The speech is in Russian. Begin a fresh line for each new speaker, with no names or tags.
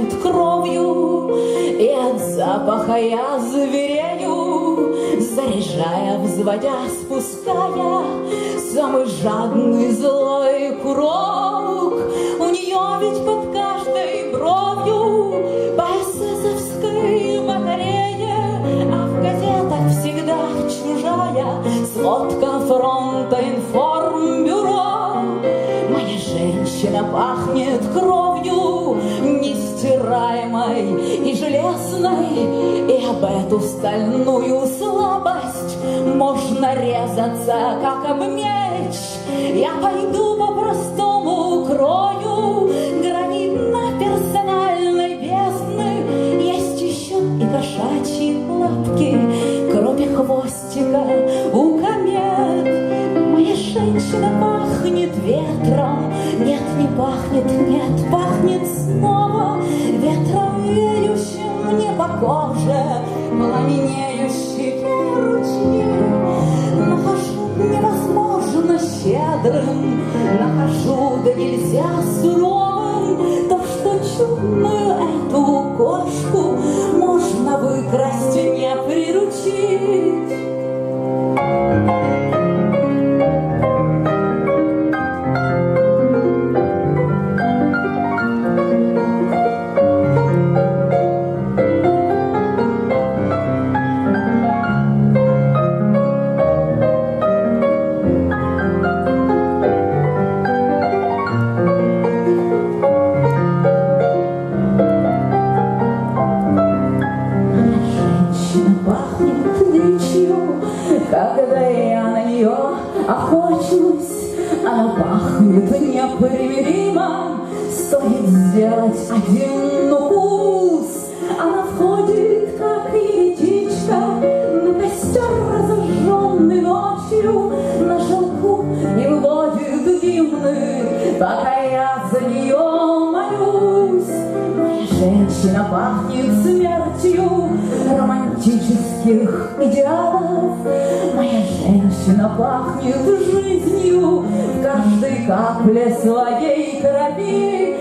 пахнет кровью, И от запаха я зверею, Заряжая, взводя, спуская Самый жадный злой курок. У нее ведь под каждой бровью По эсэсовской батарее, А в газетах всегда чужая Сводка фронта информбюро. Моя женщина пахнет кровью, Нестираемой и железной И об эту стальную слабость Можно резаться, как об меч. Я пойду по-простому крою Гранитно-персональной бездны. Есть еще и кошачьи лапки Кроме хвостика у комет. Моя женщина пахнет ветром Нет, не пахнет, нет, пахнет снова по коже Пламенеющие ручьи Нахожу невозможно щедрым Нахожу да нельзя суровым. То, что чудную когда я на нее охочусь. Она пахнет непримиримо, стоит сделать один укус. Она входит, как яичко, на костер, разожженный ночью, на желку и выводит гимны, пока я за нее молюсь. Моя женщина пахнет смертью романтических идеалов. Моя женщина пахнет жизнью в каждой капле своей крови.